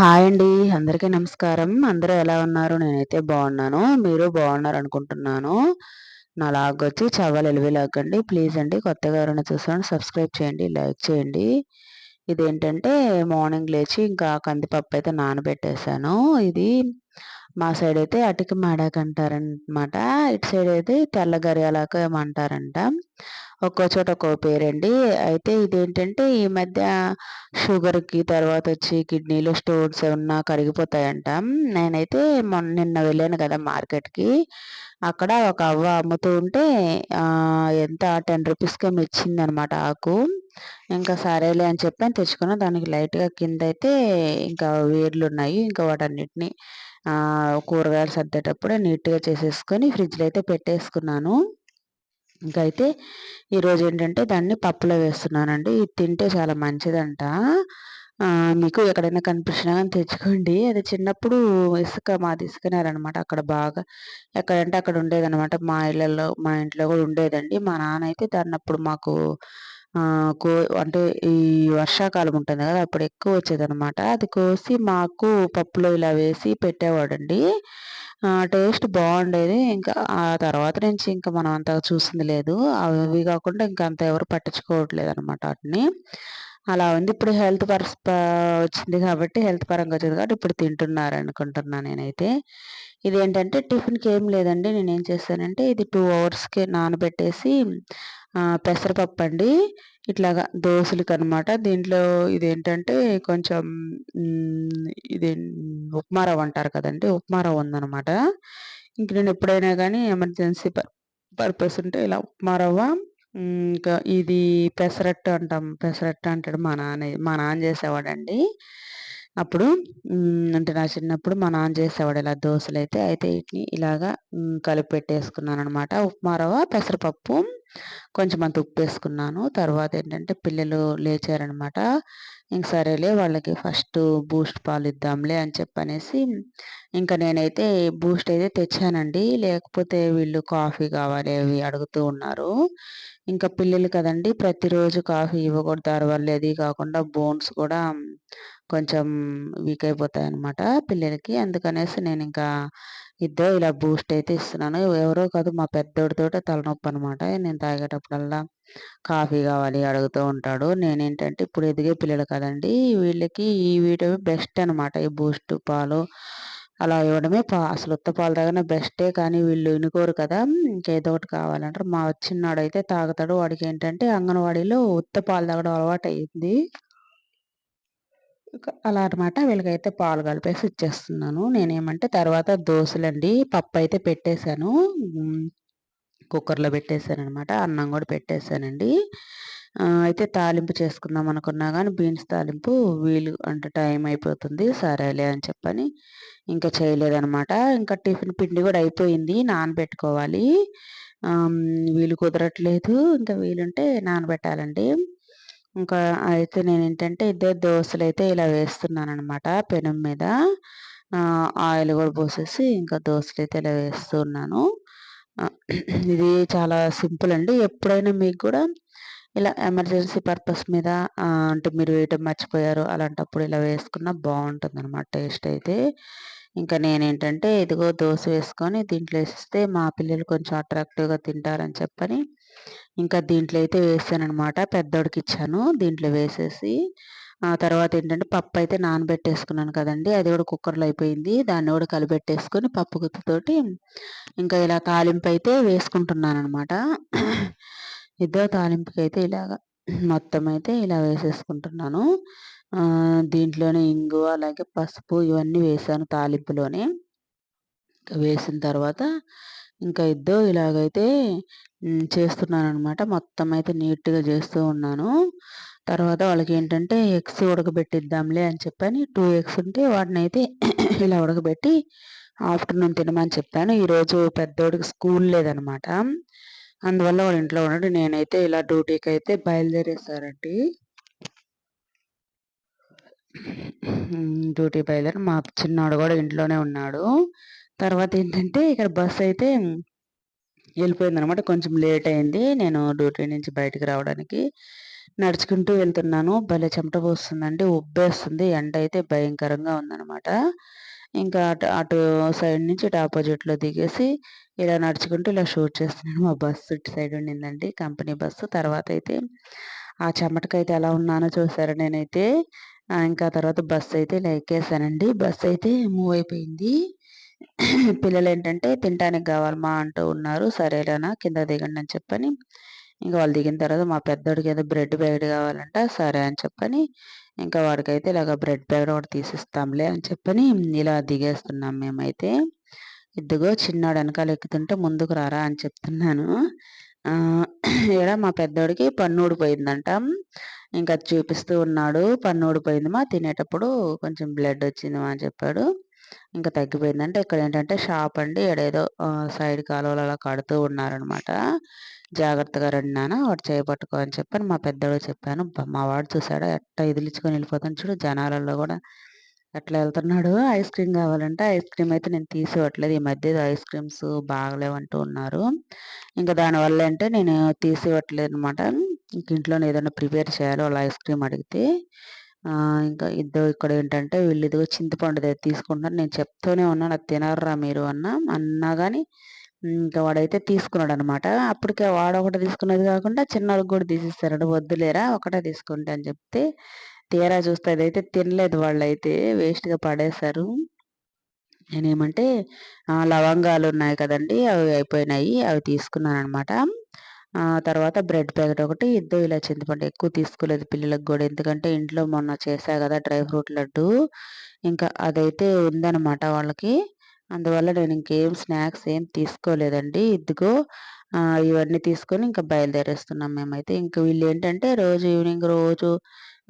Hi అండి. అందరికీ నమస్కారం. అందరూ ఎలా ఉన్నారు? నేనైతే బాగున్నాను. మీరు బాగున్నారనుకుంటున్నాను. నా లాగొచ్చి చవ్వలు ఎలివి లాగండి. ప్లీజ్ అండి కొత్తగా ఎవరైనా చూసాను సబ్స్క్రైబ్ చేయండి, లైక్ చేయండి. ఇదేంటంటే మార్నింగ్ లేచి ఇంకా కందిపప్పు అయితే నానబెట్టేశాను. ఇది మా సైడ్ అయితే అటుకి మాడాక అంటారనమాట. ఇటు సైడ్ అయితే తెల్ల గరియాలాకు ఏమంటారంట. ఒక్కో చోట ఒక్కో పేరండి. అయితే ఇదేంటంటే ఈ మధ్య షుగర్కి తర్వాత వచ్చి కిడ్నీలో స్టోన్స్ ఏమన్నా కరిగిపోతాయంట. నేనైతే మొన్న నిన్న వెళ్ళాను కదా మార్కెట్కి. అక్కడ ఒక అవ్వ అమ్ముతూ ఉంటే ఎంత టెన్ రూపీస్కి ఏమి ఇచ్చింది అనమాట ఆకు. ఇంకా సరేలే అని చెప్పి తెచ్చుకున్నా. దానికి లైట్గా కింద అయితే ఇంకా వేర్లు ఉన్నాయి ఇంకా వాటన్నిటిని కూరగాయలు సర్దేటప్పుడే నీట్గా చేసేసుకొని ఫ్రిడ్జ్లో అయితే పెట్టేసుకున్నాను. ఇంకైతే అయితే ఈరోజు ఏంటంటే దాన్ని పప్పులో వేస్తున్నానండి. ఇది తింటే చాలా మంచిదంట. మీకు ఎక్కడైనా కనిపించినా కానీ తెచ్చుకోండి. అది చిన్నప్పుడు ఇసుక మాది ఇసుకనేరనమాట అక్కడ బాగా ఎక్కడంటే అక్కడ ఉండేదనమాట మా ఇళ్ళల్లో మా ఇంట్లో కూడా ఉండేదండి. మా నాన్న అయితే దాన్ని అప్పుడు మాకు కో అంటే ఈ వర్షాకాలం ఉంటుంది కదా అప్పుడు ఎక్కువ వచ్చేదనమాట అది కోసి మాకు పప్పులో ఇలా వేసి పెట్టేవాడండి. టేస్ట్ బాగుండేది. ఇంకా ఆ తర్వాత నుంచి ఇంకా మనం అంతగా చూసింది లేదు. అవి కాకుండా ఇంకా అంత ఎవరు పట్టించుకోవట్లేదు అనమాట వాటిని. అలా ఉంది. ఇప్పుడు హెల్త్ పర్స్ వచ్చింది కాబట్టి హెల్త్ పరంగా వచ్చింది కాబట్టి ఇప్పుడు తింటున్నారు అనుకుంటున్నాను నేనైతే. ఇదేంటంటే టిఫిన్కి ఏం లేదండి. నేను ఏం చేస్తానంటే ఇది టూ అవర్స్కి నానబెట్టేసి పెసరపప్పు అండి. ఇట్లాగా దోశలకి అనమాట దీంట్లో ఇదేంటంటే కొంచెం ఇది ఉప్మా రవ్వ అంటారు కదండి. ఉప్మా రవ్వ ఉందనమాట. ఇంక నేను ఎప్పుడైనా కానీ ఎమర్జెన్సీ పర్పస్ ఉంటే ఇలా ఉప్మా రవ్వ ఇంకా ఇది పెసరట్టు అంటాం. పెసరట్టు అంటాడు మా నాన్న మా నాన్న చేసేవాడండి. అప్పుడు అంటే నా చిన్నప్పుడు మా నాన్న చేసేవాడు ఇలా దోశలు అయితే అయితే వీటిని ఇలాగా కలిపి పెట్టేసుకున్నాను అనమాట ఉప్మా రవ్వ పెసరపప్పు కొంచెం అంత ఉప్పు వేసుకున్నాను తర్వాత ఏంటంటే పిల్లలు లేచారనమాట. ఇంక సరేలే వాళ్ళకి ఫస్ట్ బూస్ట్ పాలు ఇద్దాంలే అని చెప్పనేసి ఇంకా నేనైతే బూస్ట్ అయితే తెచ్చానండి. లేకపోతే వీళ్ళు కాఫీ కావాలి అవి అడుగుతూ ఉన్నారు. ఇంకా పిల్లలు కదండి ప్రతిరోజు కాఫీ ఇవ్వకూడదు దానివల్ల అది కాకుండా బోన్స్ కూడా కొంచెం వీక్ అయిపోతాయి అనమాట పిల్లలకి. అందుకనేసి నేను ఇంకా ఇద్దో ఇలా బూస్ట్ అయితే ఇస్తున్నాను. ఎవరో కాదు మా పెద్దోడితోటే తలనొప్పి అనమాట నేను తాగేటప్పుడల్లా కాఫీ కావాలి అడుగుతూ ఉంటాడు. నేనేంటంటే ఇప్పుడు ఎదిగే పిల్లలు కదండి వీళ్ళకి ఈ వీడియో బెస్ట్ అనమాట ఈ బూస్ట్ పాలు అలా ఇవ్వడమే పా అసలు ఉత్త పాలు తాగిన బెస్టే కానీ వీళ్ళు వినుకోరు కదా. ఇంకేదో ఒకటి కావాలంటారు. మా చిన్నాడు అయితే తాగుతాడు. వాడికి ఏంటంటే అంగన్వాడీలో ఉత్త పాలు తాగడం అలవాటు అయ్యింది అలా అనమాట వీళ్ళకైతే పాలు కలిపేసి ఇచ్చేస్తున్నాను. నేనేమంటే తర్వాత దోశలండి పప్పు అయితే పెట్టేశాను కుక్కర్లో పెట్టేశాను అనమాట అన్నం కూడా పెట్టేశానండి. అయితే తాలింపు చేసుకుందాం అనుకున్నా కానీ బీన్స్ తాలింపు వీలు అంటే టైం అయిపోతుంది. సరేలే అని చెప్పని ఇంకా చేయలేదనమాట ఇంకా టిఫిన్ పిండి కూడా అయిపోయింది. నానబెట్టుకోవాలి. వీలు కుదరట్లేదు. ఇంకా వీలుంటే నానబెట్టాలండి. ఇంకా అయితే నేను ఏంటంటే ఇద్దరు దోశలు అయితే ఇలా వేస్తున్నాను అనమాట పెనం మీద ఆయిల్ కూడా పోసేసి ఇంకా దోశలు అయితే ఇలా వేస్తున్నాను. ఇది చాలా సింపుల్ అండి. ఎప్పుడైనా మీకు కూడా ఇలా ఎమర్జెన్సీ పర్పస్ మీద అంటే మీరు వేయటం మర్చిపోయారు అలాంటప్పుడు ఇలా వేసుకున్న బాగుంటుంది అనమాట టేస్ట్ అయితే. ఇంకా నేనేంటంటే ఇదిగో దోశ వేసుకొని దీంట్లో వేస్తే మా పిల్లలు కొంచెం అట్రాక్టివ్గా తింటారని చెప్పని ఇంకా దీంట్లో అయితే వేసాను అనమాట పెద్దోడికి ఇచ్చాను. దీంట్లో వేసేసి ఆ తర్వాత ఏంటంటే పప్పు అయితే నానబెట్టేసుకున్నాను కదండి అది కూడా కుక్కర్లో అయిపోయింది. దాన్ని కూడా కలిపెట్టేసుకొని పప్పు గుత్తుతోటి ఇంకా ఇలా తాలింపు అయితే వేసుకుంటున్నాను అనమాట ఇద్దరు తాలింపుకి అయితే ఇలాగ మొత్తం అయితే ఇలా వేసేసుకుంటున్నాను. దీంట్లోనే ఇంగు అలాగే పసుపు ఇవన్నీ వేసాను తాలింపులోనే. వేసిన తర్వాత ఇంకా ఇద్దో ఇలాగైతే చేస్తున్నాను అనమాట మొత్తం అయితే నీట్గా చేస్తూ ఉన్నాను. తర్వాత వాళ్ళకి ఏంటంటే ఎగ్స్ ఉడకబెట్టిద్దాంలే అని చెప్పని టూ ఎగ్స్ ఉంటే వాటిని అయితే ఇలా ఉడకబెట్టి ఆఫ్టర్నూన్ తినమని చెప్పాను. ఈరోజు పెద్దోడికి స్కూల్ లేదనమాట అందువల్ల వాళ్ళ ఇంట్లో ఉన్నాడు నేనైతే ఇలా డ్యూటీకి అయితే బయలుదేరేసారండి డ్యూటీ బయలుదేరి మా చిన్నాడు కూడా ఇంట్లోనే ఉన్నాడు. తర్వాత ఏంటంటే ఇక్కడ బస్ అయితే వెళ్ళిపోయింది అనమాట కొంచెం లేట్ అయింది. నేను డ్యూటీ నుంచి బయటకు రావడానికి నడుచుకుంటూ వెళ్తున్నాను. భలే చెమట పోస్తుందండి. ఉబ్బేస్తుంది. ఎండ అయితే భయంకరంగా ఉందన్నమాట. ఇంకా అటు అటు సైడ్ నుంచి ఇటు ఆపోజిట్లో దిగేసి ఇలా నడుచుకుంటూ ఇలా షూట్ చేస్తున్నాను. మా బస్సు ఇటు సైడ్ ఉండిందండి. Company bus. తర్వాత అయితే ఆ చెమటకైతే ఎలా ఉన్నానో చూసారు నేనైతే. ఇంకా తర్వాత బస్సు అయితే ఇలా ఎక్కేసానండి బస్సు అయితే మూవ్ అయిపోయింది పిల్లలు ఏంటంటే తినడానికి కావాలమ్మా అంటూ ఉన్నారు. సరేలేనా కింద దిగండి అని చెప్పని ఇంకా వాళ్ళు దిగిన తర్వాత మా పెద్దోడికి ఏదో బ్రెడ్ ప్యాకెట్ కావాలంట సరే అని చెప్పని ఇంకా వాడికైతే ఇలాగ బ్రెడ్ ప్యాకెట్ ఒకటి తీసిస్తాంలే అని చెప్పని ఇలా దిగేస్తున్నాం మేమైతే. ఇదిగో చిన్నాడు వెనకాల ఎక్కుతుంటే ముందుకు రారా అని చెప్తున్నాను. ఇక్కడ మా పెద్దోడికి పన్ను ఊడిపోయిందంట. ఇంకా చూపిస్తూ ఉన్నాడు. పన్ను ఊడిపోయింది మా. తినేటప్పుడు కొంచెం బ్లడ్ వచ్చింది మా అని చెప్పాడు. ఇంకా తగ్గిపోయిందంటే ఇక్కడ ఏంటంటే షాప్ అండి. ఏడేదో సైడ్ కాలువలు అలా కడుతూ ఉన్నారనమాట జాగ్రత్తగా రండి నాన్న. వాడు చేపట్టుకో అని చెప్పని. మా పెద్దోడు చెప్పాను. మా వాడు చూసాడు ఎట్ట ఇదిలించుకొని వెళ్ళిపోతాను చూడు. జనాలలో కూడా ఎట్లా వెళ్తున్నాడు? ఐస్ క్రీమ్ కావాలంటే ఐస్ క్రీమ్ అయితే నేను తీసివ్వట్లేదు ఈ మధ్య ఐస్ క్రీమ్స్ బాగలేవంటూ ఉన్నారు. ఇంకా దానివల్ల అంటే నేను తీసివ్వట్లేదు అనమాట ఇంక ఇంట్లోనే ఏదైనా ప్రిపేర్ చేయాలి వాళ్ళు ఐస్ క్రీమ్ అడిగితే ఇంకా ఇద్దరు ఇక్కడ ఏంటంటే వీళ్ళు ఇదిగో చింతపండు తీసుకుంటున్నారు. నేను చెప్తూనే ఉన్నాను అది తినర్రా మీరు అన్న అన్నా కానీ ఇంకా వాడైతే తీసుకున్నాడు అనమాట అప్పటికే వాడు ఒకటి తీసుకున్నది కాకుండా చిన్నోడికి కూడా తీసిస్తాడు వద్దులేరా ఒకటే తీసుకుంటే అని చెప్తే తీరా చూస్తే అదైతే తినలేదు వాళ్ళైతే వేస్ట్గా పడేశారు. నేనేమంటే లవంగాలు ఉన్నాయి కదండి అవి అయిపోయినాయి అవి తీసుకున్నాను అనమాట తర్వాత బ్రెడ్ ప్యాకెట్ ఒకటి ఇద్దరు ఇలా చింతపండు ఎక్కువ తీసుకోలేదు పిల్లలకు కూడా. ఎందుకంటే ఇంట్లో మొన్న చేసా కదా డ్రై ఫ్రూట్ లడ్డు. ఇంకా అదైతే ఉందన్నమాట వాళ్ళకి. అందువల్ల నేను ఇంకేం స్నాక్స్ ఏం తీసుకోలేదండి. ఇదిగో ఇవన్నీ తీసుకొని ఇంకా బయలుదేరేస్తున్నాం మేమైతే. ఇంకా వీళ్ళు ఏంటంటే రోజు ఈవినింగ్ రోజు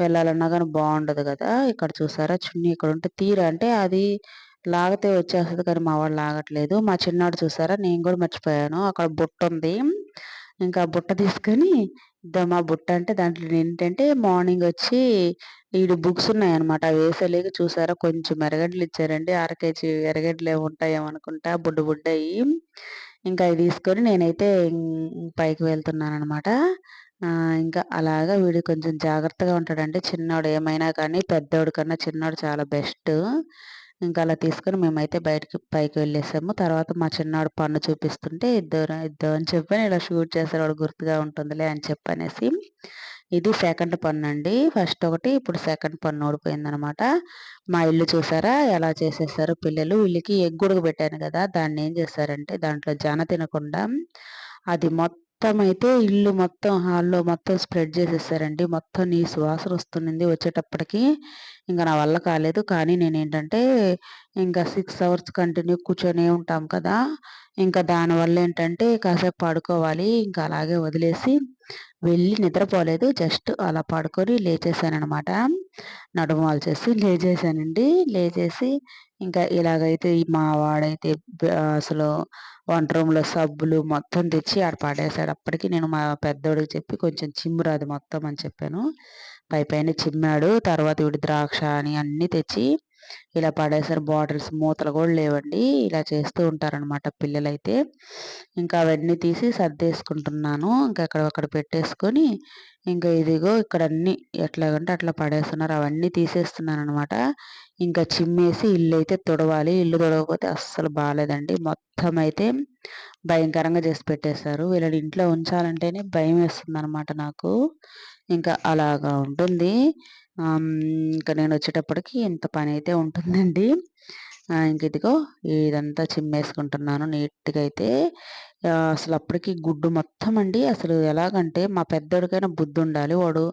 వెళ్ళాలన్నా కానీ బాగుండదు కదా. ఇక్కడ చూసారా? చున్నీ ఇక్కడ ఉంటే తీరా. అంటే అది లాగితే వచ్చేస్తుంది కానీ మా వాళ్ళు లాగట్లేదు. మా చిన్నాడు చూసారా? నేను కూడా మర్చిపోయాను. అక్కడ బుట్ట ఉంది. ఇంకా బుట్ట తీసుకొని మా బుట్ట అంటే దాంట్లో ఏంటంటే మార్నింగ్ వచ్చి ఈడు బుక్స్ ఉన్నాయన్నమాట. వేసలేక చూసారా? కొంచెం ఎరగడ్లు ఇచ్చారండి. అర కేజీ ఎరగడ్లు ఉంటాయేమనుకుంటా బుడ్డ బుడ్డయి. ఇంకా అవి తీసుకొని నేనైతే పైకి వెళ్తున్నాను అనమాట ఇంకా అలాగా వీడు కొంచెం జాగ్రత్తగా ఉంటాడంటే చిన్నోడు ఏమైనా కానీ పెద్దోడు కన్నా చిన్నోడు చాలా బెస్ట్. ఇంకా అలా తీసుకొని మేమైతే బయటకి పైకి వెళ్ళేసాము. తర్వాత మా చిన్నాడు పన్ను చూపిస్తుంటే ఇద్దరు ఇద్దరు అని చెప్పాను ఇలా షూట్ చేస్తారు వాడు గుర్తుగా ఉంటుందిలే అని చెప్పనేసి ఇది సెకండ్ పన్ను అండి ఫస్ట్ ఒకటి ఇప్పుడు సెకండ్ పన్ను ఓడిపోయిందనమాట. మా ఇల్లు చూసారా? ఎలా చేసేసారు పిల్లలు? వీళ్ళకి ఎగ్గుడుగు పెట్టాను కదా దాన్ని ఏం చేశారంటే దాంట్లో జన తినకుండా అది మొత్తం మొత్తం అయితే ఇల్లు మొత్తం హాల్లో మొత్తం స్ప్రెడ్ చేసేసారండి. మొత్తం నీ సువాసన వస్తుంది వచ్చేటప్పటికి. ఇంకా నా వల్ల కాలేదు. కానీ నేను ఏంటంటే ఇంకా సిక్స్ అవర్స్ కంటిన్యూ కూర్చొని ఉంటాం కదా. ఇంకా దానివల్ల ఏంటంటే కాసేపు పడుకోవాలి. ఇంకా అలాగే వదిలేసి వెళ్ళి నిద్రపోలేదు. జస్ట్ అలా పడుకొని లేచేసానమాట నడుము వాల్చేసి లేచేసానండి లేచేసి ఇంకా ఇలాగైతే మా వాడైతే అసలు వంట రూమ్లో సబ్బులు మొత్తం తెచ్చి ఆడ పాడేశాడు. అప్పటికి నేను మా పెద్దోడికి చెప్పి కొంచెం చిమ్మురాదు మొత్తం అని చెప్పాను. పై పైన చిమ్మాడు. తర్వాత వీడు ద్రాక్ష అని అన్నీ తెచ్చి ఇలా పడేసారు బాటిల్స్ మూతలు కూడా లేవండి. ఇలా చేస్తూ ఉంటారనమాట పిల్లలైతే. ఇంకా అవన్నీ తీసి సర్దేసుకుంటున్నాను. ఇంకా అక్కడ అక్కడ పెట్టేసుకొని ఇంకా ఇదిగో ఇక్కడ అన్ని ఎట్లాగంటే అట్లా పడేస్తున్నారు. అవన్నీ తీసేస్తున్నాను అనమాట ఇంకా చిమ్మేసి ఇల్లు అయితే తుడవాలి. ఇల్లు తుడవకపోతే అస్సలు బాగాలేదండి మొత్తం అయితే భయంకరంగా చేసి పెట్టేశారు. వీళ్ళని ఇంట్లో ఉంచాలంటేనే భయం వేస్తుంది అనమాట నాకు. ఇంకా అలాగా ఉంటుంది. ఇంకా నేను వచ్చేటప్పటికి ఇంత పని అయితే ఉంటుందండి ఇంక ఇదిగో ఇదంతా చిమ్మేసుకుంటున్నాను నీట్గా అయితే. అసలు అప్పటికి గుడ్డు మొత్తం అండి. అసలు ఎలాగంటే మా పెద్దోడికైనా బుద్ధి ఉండాలి వాడు.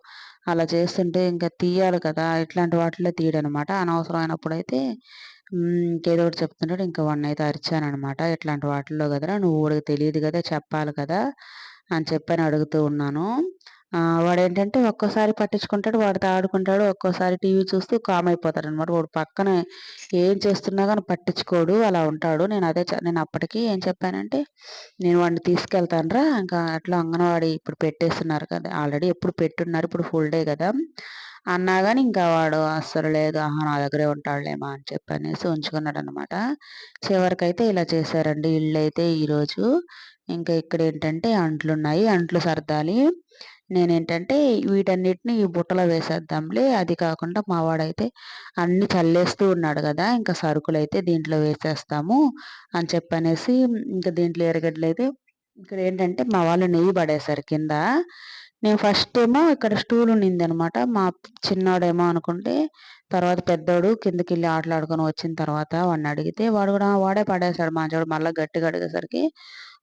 అలా చేస్తుంటే ఇంకా తీయాలి కదా. ఇట్లాంటి వాటిలో తీయడనమాట. అనవసరమైనప్పుడు అయితే ఇంకేదో ఒకటి చెప్తుంటాడు. ఇంకా వన్ అయితే అరిచానమాట ఇట్లాంటి వాటిల్లో కదరా నువ్వు వాడికి తెలియదు కదా చెప్పాలి కదా అని చెప్పని అడుగుతూ ఉన్నాను. వాడు ఏంటంటే ఒక్కోసారి పట్టించుకుంటాడు వాడితో ఆడుకుంటాడు ఒక్కోసారి టీవీ చూస్తూ కామ్ అయిపోతాడు అనమాట వాడు పక్కన ఏం చేస్తున్నా కానీ పట్టించుకోడు అలా ఉంటాడు. నేను అదే నేను అప్పటికి ఏం చెప్పానంటే నేను వాడిని తీసుకెళ్తానరా ఇంకా అట్లా అంగన్వాడి ఇప్పుడు పెట్టేస్తున్నారు కదా ఆల్రెడీ ఎప్పుడు పెట్టున్నారు ఇప్పుడు ఫుల్ డే కదా అన్నా కానీ ఇంకా వాడు అస్సలు లేదు ఆహా నా దగ్గరే ఉంటాడులేమా అని చెప్పి అనేసి ఉంచుకున్నాడు అనమాట చివరికైతే ఇలా చేశారండి. ఇల్లు అయితే ఈరోజు ఇంకా ఇక్కడ ఏంటంటే అంట్లు ఉన్నాయి అంట్లు సర్దాలి. నేనేంటంటే వీటన్నిటిని ఈ బుట్టలో వేసేద్దాంలే. అది కాకుండా మా వాడైతే అన్ని చల్లేస్తూ ఉన్నాడు కదా ఇంకా సరుకులు అయితే దీంట్లో వేసేస్తాము అని చెప్పనేసి ఇంకా దీంట్లో ఎరగడ్డలు అయితే ఇక్కడ ఏంటంటే మా వాళ్ళు నెయ్యి పడేశారు కింద. నేను ఫస్ట్ ఏమో ఇక్కడ స్టూల్ ఉన్నింది అనమాట మా చిన్నోడేమో అనుకుంటే తర్వాత పెద్దోడు కిందకి వెళ్ళి ఆటలాడుకొని వచ్చిన తర్వాత వాడిని అడిగితే వాడు కూడా వాడే పడేశాడు మా చోడు మళ్ళీ గట్టిగా అడిగేసరికి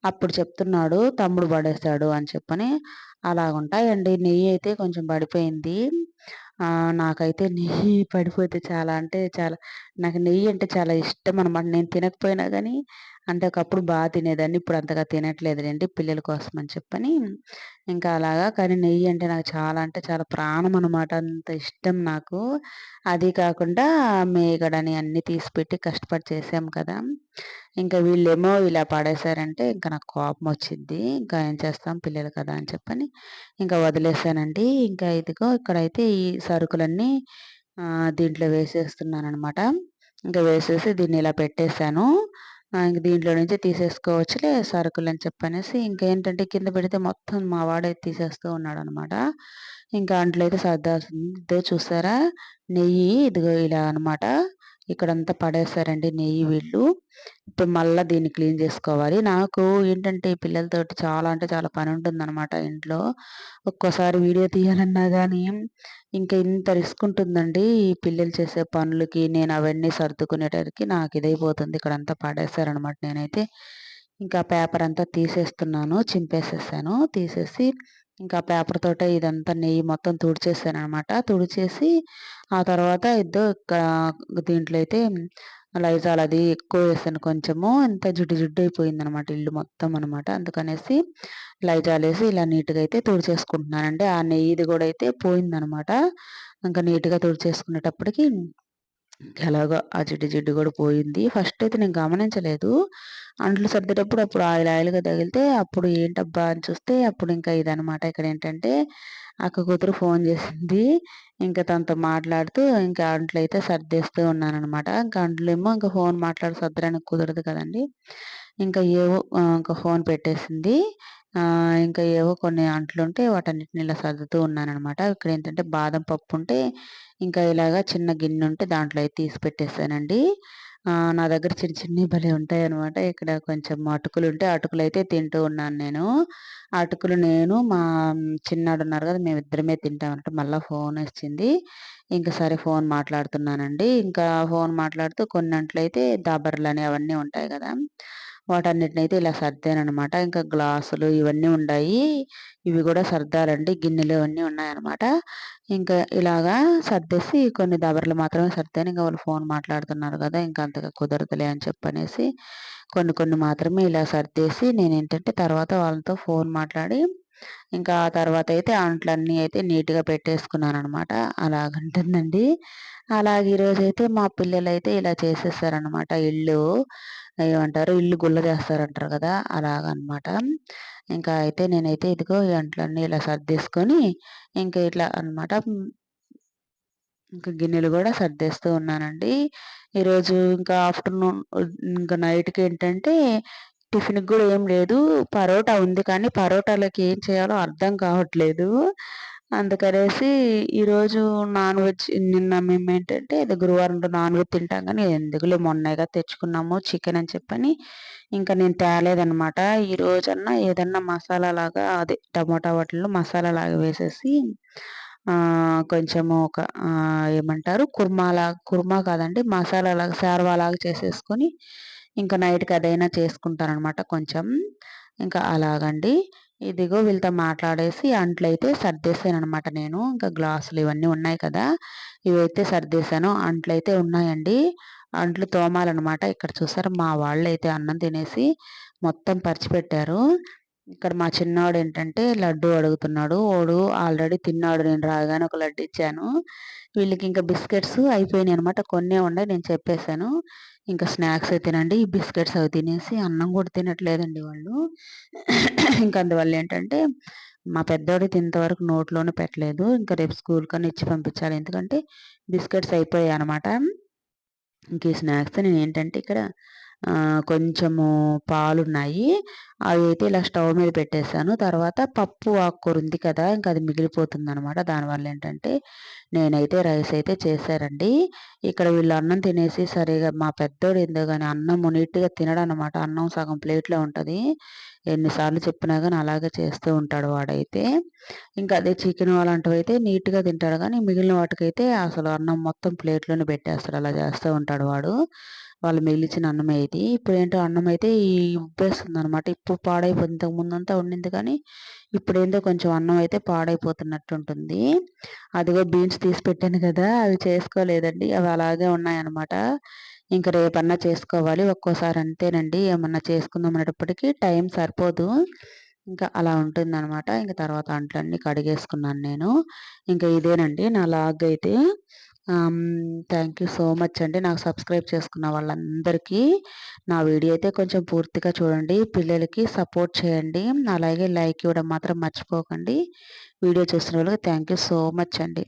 అప్పుడు చెప్తున్నాడు తమ్ముడు పడేశాడు అని చెప్పని అలాగుంటాయండి. నెయ్యి అయితే కొంచెం పడిపోయింది. నాకైతే నెయ్యి పడిపోతే చాలా అంటే చాలా నాకు నెయ్యి అంటే చాలా ఇష్టం అనమాట నేను తినకపోయినా కానీ అంటే ఒకప్పుడు బాగా తినేదాన్ని. ఇప్పుడు అంతగా తినట్లేదు అండి పిల్లల కోసం అని చెప్పని. ఇంకా అలాగా కానీ నెయ్యి అంటే నాకు చాలా అంటే చాలా ప్రాణం అనమాట అంత ఇష్టం నాకు. అది కాకుండా మేగడని అన్ని తీసిపెట్టి కష్టపడి చేసాం కదా. ఇంకా వీళ్ళేమో ఇలా పడేశారంటే ఇంకా నాకు కోపం వచ్చింది. ఇంకా ఏం చేస్తాం పిల్లలు కదా అని చెప్పని ఇంకా వదిలేసానండి ఇంకా ఇదిగో ఇక్కడైతే ఈ సరుకులన్నీ దీంట్లో వేసేస్తున్నాను అనమాట ఇంకా వేసేసి దీన్ని ఇలా పెట్టేశాను. ఇంక దీంట్లో నుంచి తీసేసుకోవచ్చులే సరుకులు అని చెప్పనేసి ఇంకేంటంటే కింద పెడితే మొత్తం మా వాడే తీసేస్తూ ఉన్నాడు అనమాట ఇంకా అంట్లో అయితే సర్దాల్సిందే చూసారా? నెయ్యి ఇదిగో ఇలా అనమాట. ఇక్కడంతా పడేస్తారండి నెయ్యి వీళ్ళు. ఇప్పుడు మళ్ళీ దీన్ని క్లీన్ చేసుకోవాలి. నాకు ఏంటంటే పిల్లలతోటి చాలా అంటే చాలా పని ఉంటుందన్నమాట ఇంట్లో. ఒక్కోసారి వీడియో తీయాలన్నా కానీ ఇంకా ఇంత రిస్క్ ఉంటుందండి ఈ పిల్లలు చేసే పనులకి. నేను అవన్నీ సర్దుకునేటరికి నాకు ఇదైపోతుంది. ఇక్కడంతా పడేస్తారనమాట నేనైతే. ఇంకా పేపర్ అంతా తీసేస్తున్నాను చింపేసేసాను. తీసేసి ఇంకా పేపర్ తోటే ఇదంతా నెయ్యి మొత్తం తుడిచేసాను అనమాట తుడిచేసి ఆ తర్వాత ఇద్దరు ఇక్కడ దీంట్లో అయితే లైజాల్ అది ఎక్కువ వేసాను కొంచెము. ఇంత జిడ్డు జిడ్డు అయిపోయింది అనమాట ఇల్లు మొత్తం అనమాట. అందుకనేసి లైజాల్ వేసి ఇలా నీట్గా అయితే తుడిచేసుకుంటున్నానండి. ఆ నెయ్యిది కూడా అయితే పోయిందనమాట. ఇంకా నీట్గా తుడిచేసుకునేటప్పటికి ఎలాగో ఆ జిడ్డు జిడ్డు కూడా పోయింది. ఫస్ట్ అయితే నేను గమనించలేదు. అంట్లు సర్దేటప్పుడు అప్పుడు ఆయిల్ ఆయిల్గా తగిలితే అప్పుడు ఏంటబ్బా అని చూస్తే అప్పుడు ఇంకా ఇదనమాట ఇక్కడ ఏంటంటే అక్క కూతురు ఫోన్ చేసింది. ఇంకా తనతో మాట్లాడుతూ ఇంకా అంట్లు అయితే సర్దేస్తూ ఉన్నాను అనమాట ఇంకా ఏమో ఇంకా ఫోన్ మాట్లాడి సర్దడానికి కుదరదు కదండి. ఇంకా ఏవో ఇంకా ఫోన్ పెట్టేసింది. ఇంకా ఏవో కొన్ని అంట్లు ఉంటే వాటన్నిటిని ఇలా సర్దుతూ ఉన్నానమాట ఇక్కడ ఏంటంటే బాదం పప్పు ఉంటే ఇంకా ఇలాగా చిన్న గిన్నె ఉంటే దాంట్లో అయితే తీసి పెట్టేసానండి. నా దగ్గర చిన్న చిన్నవి భలే ఉంటాయి అనమాట ఇక్కడ కొంచెం అటుకులు ఉంటే అటుకులు అయితే తింటూ ఉన్నాను నేను. అటుకులు నేను మా చిన్నాడు ఉన్నారు కదా మేము ఇద్దరమే తింటామంటే మళ్ళీ ఫోన్ వచ్చింది. ఇంకా సరే ఫోన్ మాట్లాడుతున్నానండి. ఇంకా ఫోన్ మాట్లాడుతూ కొన్నింట్లయితే దాబర్లు అని అవన్నీ ఉంటాయి కదా. వాటన్నిటినైతే ఇలా సర్దానమాట ఇంకా గ్లాసులు ఇవన్నీ ఉన్నాయి ఇవి కూడా సర్దాలండి. గిన్నెలు ఇవన్నీ ఉన్నాయన్నమాట. ఇంకా ఇలాగా సర్దేసి కొన్ని దబర్లు మాత్రమే సర్దాను. ఇంకా వాళ్ళు ఫోన్ మాట్లాడుతున్నారు కదా ఇంకా అంతగా కుదరదులే అని చెప్పనేసి కొన్ని కొన్ని మాత్రమే ఇలా సర్దేసి నేను ఏంటంటే తర్వాత వాళ్ళతో ఫోన్ మాట్లాడి ఇంకా ఆ తర్వాత అయితే అంట్లన్నీ అయితే నీట్గా పెట్టేసుకున్నాను అనమాట అలాగంటుందండి. అలాగే ఈరోజు అయితే మా పిల్లలు అయితే ఇలా చేసేసారనమాట ఇల్లు ఏమంటారు? ఇల్లు గుల్ల చేస్తారంటారు కదా! అలాగనమాట. ఇంకా అయితే నేనైతే ఇదిగో ఈ అంట్లన్నీ ఇలా సర్దేసుకొని ఇంకా ఇట్లా అనమాట. ఇంకా గిన్నెలు కూడా సర్దేస్తూ ఉన్నానండి. ఈరోజు ఇంకా ఆఫ్టర్నూన్ ఇంకా నైట్కి ఏంటంటే టిఫిన్కి కూడా ఏం లేదు. పరోటా ఉంది కానీ పరోటాలకి ఏం చేయాలో అర్థం కావట్లేదు. అందుకనేసి ఈరోజు నాన్ వెజ్ నిన్న మేము ఏంటంటే ఇది గురువారం నాన్ వెజ్ తింటాం కానీ ఎందుకులే మొన్నగా తెచ్చుకున్నాము చికెన్ అని చెప్పని. ఇంకా నేను తేలేదనమాట ఈ రోజన్నా ఏదన్నా మసాలా లాగా అదే టమోటా వాటిల్లో మసాలా లాగా వేసేసి కొంచెము ఒక ఏమంటారు కుర్మా లాగా కుర్మా కాదండి మసాలా లాగా శార్వా లాగా చేసేసుకొని ఇంకా నైట్కి అదైనా చేసుకుంటాను అనమాట కొంచెం. ఇంకా అలాగండి. ఇదిగో వీళ్ళతో మాట్లాడేసి అంట్లయితే సర్దేశాను అనమాట నేను. ఇంకా గ్లాసులు ఇవన్నీ ఉన్నాయి కదా ఇవైతే సర్దేశాను. అంట్లయితే ఉన్నాయండి. అంట్లు తోమాలన్నమాట. ఇక్కడ చూసారు మా వాళ్ళు అయితే అన్నం తినేసి మొత్తం పరిచిపెట్టారు ఇక్కడ మా చిన్నవాడు ఏంటంటే లడ్డు అడుగుతున్నాడు. వాడు ఆల్రెడీ తిన్నాడు. నేను రాగానే ఒక లడ్డు ఇచ్చాను. వీళ్ళకి ఇంకా బిస్కెట్స్ అయిపోయినాయి అనమాట కొన్నే ఉన్నాయి నేను చెప్పేశాను. ఇంకా స్నాక్స్ అయితే తినండి ఈ బిస్కెట్స్ అవి తినేసి అన్నం కూడా తినట్లేదండి వాళ్ళు. ఇంకా అందువల్ల ఏంటంటే మా పెద్దోడు ఇంతవరకు నోట్లోనే పెట్టలేదు. ఇంకా రేపు స్కూల్ కన్నా ఇచ్చి పంపించాలి. ఎందుకంటే బిస్కెట్స్ అయిపోయాయి అనమాట ఇంక ఈ స్నాక్స్ నేను ఏంటంటే ఇక్కడ కొంచెము పాలున్నాయి. అవి అయితే ఇలా స్టవ్ మీద పెట్టేశాను తర్వాత పప్పు ఆకుకూర ఉంది కదా! ఇంకా అది మిగిలిపోతుంది అనమాట దానివల్ల ఏంటంటే నేనైతే రైస్ అయితే చేశారండి ఇక్కడ వీళ్ళు అన్నం తినేసి సరిగా మా పెద్దోడు ఏందో కానీ అన్నం నీట్గా తినడం అనమాట అన్నం సగం ప్లేట్లో ఉంటుంది. ఎన్నిసార్లు చెప్పినా కానీ అలాగే చేస్తూ ఉంటాడు వాడైతే. ఇంకా అదే చికెన్ అలాంటివి అయితే నీట్గా తింటాడు. కానీ మిగిలిన వాటికైతే అసలు అన్నం మొత్తం ప్లేట్లోనే పెట్టేస్తాడు. అలా చేస్తూ ఉంటాడు వాడు. వాళ్ళు మిగిలిచిన అన్నమే ఇది ఇప్పుడు ఏంటో అన్నం అయితే ఈ ఉబ్బేస్తుంది అనమాట ఇప్పుడు పాడైపోతుంది ఇంతకు ముందంతా ఉండింది కానీ ఇప్పుడు ఏంటో కొంచెం అన్నం అయితే పాడైపోతున్నట్టు ఉంటుంది అదిగో బీన్స్ తీసి పెట్టాను కదా అవి చేసుకోలేదండి. అవి అలాగే ఉన్నాయన్నమాట. ఇంకా రేపన్నా చేసుకోవాలి. ఒక్కోసారి అంతేనండి. ఏమన్నా చేసుకుందాం అనేటప్పటికీ టైం సరిపోదు. ఇంకా అలా ఉంటుంది అనమాట ఇంకా తర్వాత అంట్లన్నీ కడిగేసుకున్నాను నేను. ఇంకా ఇదేనండి నా లాగ్ అయితే థ్యాంక్ యూ సో మచ్ అండి. నాకు సబ్స్క్రైబ్ చేసుకున్న వాళ్ళందరికీ. నా వీడియో అయితే కొంచెం పూర్తిగా చూడండి. పిల్లలకి సపోర్ట్ చేయండి. అలాగే లైక్ ఇవ్వడం మాత్రం మర్చిపోకండి. వీడియో చూసిన వాళ్ళకి థ్యాంక్ యూ సో మచ్ అండి.